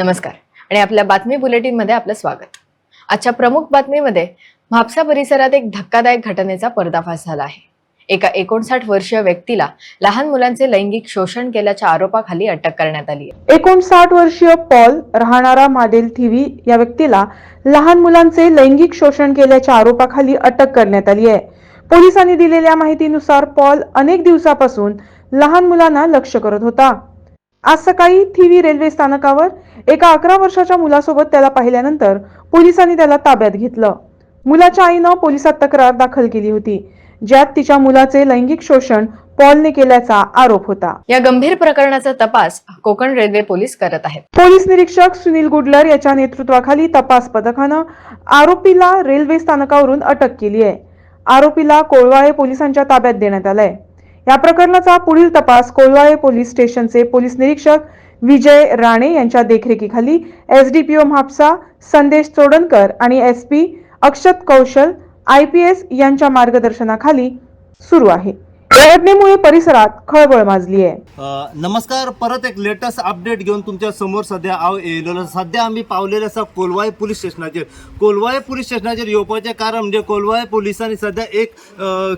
नमस्कार. आणि आपल्या बातमी बुलेटिनमध्ये आपलं स्वागत. आजच्या प्रमुख बातमीमध्ये म्हापसा परिसरात एक धक्कादायक घटनेचा पर्दाफाश झाला आहे. एका एकोणसाठ वर्षीय व्यक्तीला लहान मुलांचे लैंगिक शोषण केल्याच्या आरोपाखाली अटक करण्यात आली आहे. एकोणसाठ वर्षीय पॉल राहणारा मादेल थिवी या व्यक्तीला लहान मुलांचे लैंगिक शोषण केल्याच्या आरोपाखाली अटक करण्यात आली आहे. पोलिसांनी दिलेल्या माहितीनुसार पॉल अनेक दिवसापासून लहान मुलांना लक्ष करत होता. आज सकाळी थिवी रेल्वे स्थानकावर एका अकरा वर्षाच्या मुलासोबत त्याला पाहिल्यानंतर पोलिसांनी त्याला ताब्यात घेतलं. मुलाच्या आईनं पोलिसात तक्रार दाखल केली होती ज्यात तिच्या मुलाचे लैंगिक शोषण पॉलने केल्याचा आरोप होता. या गंभीर प्रकरणाचा तपास कोकण रेल्वे पोलीस करत आहेत. पोलीस निरीक्षक सुनील गुडलर याच्या नेतृत्वाखाली तपास पथकानं आरोपीला रेल्वे स्थानकावरून अटक केली आहे. आरोपीला कोळवाळे पोलिसांच्या ताब्यात देण्यात आलाय. या प्रकरणाचा पुढील तपास कोलवाळे पोलीस स्टेशनचे पोलीस निरीक्षक विजय राणे यांच्या देखरेखीखाली एसडीपीओ म्हापसा संदेश चोडणकर आणि S P Akshat Kaushal I P S यांच्या मार्गदर्शनाखाली सुरू आहे. प्रयत्नेमुळे परिसरात खळबळ माजली आहे नमस्कार परत एक लेटेस्ट अपडेट घेऊन तुमच्यासमोर सध्या हांव येयलेलो सध्या आम्ही पावलेले आसा कोलवाय पुलीस स्टेशनाचेर. कोलवाय पुलीस स्टेशनाचेर येवपाचें कारण म्हणजे कोलवाय पुलिसांनी सध्या एक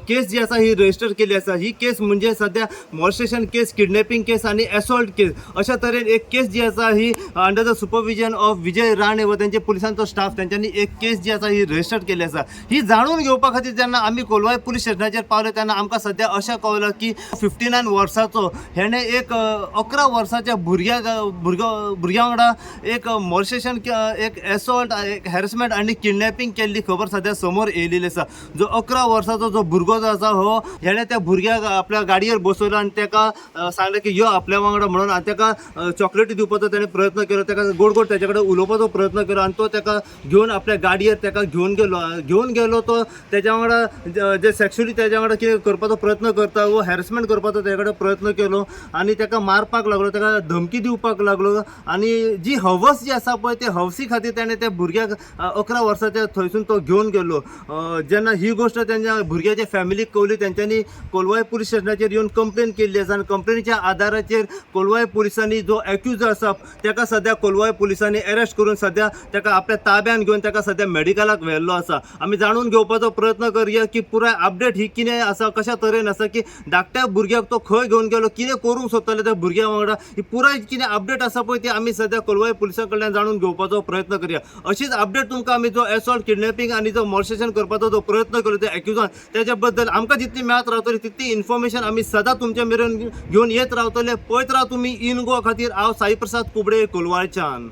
केस जी आसा ही रजिस्टर केली आसा ही केस म्हणजे सध्या मॉर्स्टेशन केस किडनॅपिंग केस आणि एसॉल्ट केस. अशा तरेन एक केस जी आसा ही under the supervision of Vijay Rane व त्यांचे पुलिसांचो स्टाफ त्यांच्यांनी एक केस जी आसा ही रजिस्टर केली आसा ही जाणून घेवपा खातीर जेन्ना आमी कोलवाय पुलीस स्टेशनाचेर पावले तेन्ना आमकां सध्या अशें कळलं की फिफ्टी नायन वर्साचो हेणें एक अकरा वर्साच्या भुरग्या भुरगो भुरग्या वांगडा एक मॉर्सेशन एक एसॉल्ट एक हॅरसमेंट आनी किडनॅपिंग केल्ली खबर सध्या समोर येयलेली आसा जो अकरा वर्साचो जो भुरगो जो आसा हो हेणें त्या भुरग्याक आपल्या गाडयेर बसयलो आनी तेका सांगलें की यो आपल्या वांगडा म्हणून आनी ताका चॉकलेटी दिवपाचो ताणें प्रयत्न केलो तेका गोड गोड ताचे कडेन उलोवपाचो प्रयत्न केलो आनी तो ताका घेवन आपल्या गाडयेर ताका घेवन गेलो घेवन गेलो तो तेज्या वांगडा जे सेक्शुअली तेज्या वांगडा कितें करपाचो प्रयत्न करता वो हॅरसमेंट करपाचो तेजे कडेन प्रयत्न केलो आनी ताका मारपाक लागलो ताका धमकी दिवपाक लागलो. आनी जी हवस जी आसा पळय ते हवसी खातीर ताणें त्या भुरग्याक अकरा वर्साच्या थंयसून तो घेवन गेलो. जेन्ना ही गोश्ट तेंच्या भुरग्याच्या फॅमिलीक कळली तेंच्यांनी कोलवाय पुलीस स्टेशनाचेर येवन कंप्लेन केल्ली आसा आनी कंप्लेनीच्या आदाराचेर कोलवाय पुलिसांनी जो एक्यूज आसा ताका सध्या कोलवाय पुलिसांनी अरेस्ट करून सध्या ताका आपल्या ताब्यान घेवन ताका सध्या मेडिकलाक व्हेल्लो आसा आमी जाणून घेवपाचो प्रयत्न करया की पुराय अपडेट ही कितें आसा कशा तरेन आसा की धाकट्या भुरग्याक तो खंय घेवन गेलो. कितें करूंक सोदताले त्या भुरग्या वांगडा ही पुराय कितें अपडेट आसा पळय ती आमी सध्या कोलवाय पुलिसां कडल्यान जाणून घेवपाचो प्रयत्न करया. अशीच अपडेट तुमकां आमी जो एसॉल्ट किडनॅपिंग आनी जो मॉर्सेशन करपाचो जो प्रयत्न केलो त्या एक्युजान त्याच्या बद्दल आमकां जितली मेळत रावतली तितली इन्फॉर्मेशन आमी सदां तुमच्या मेरेन घेवन येत रावतले. पळयत राव तुमी इन गोवा खातीर. हांव साई प्रसाद कुबडे कोलवाळच्यान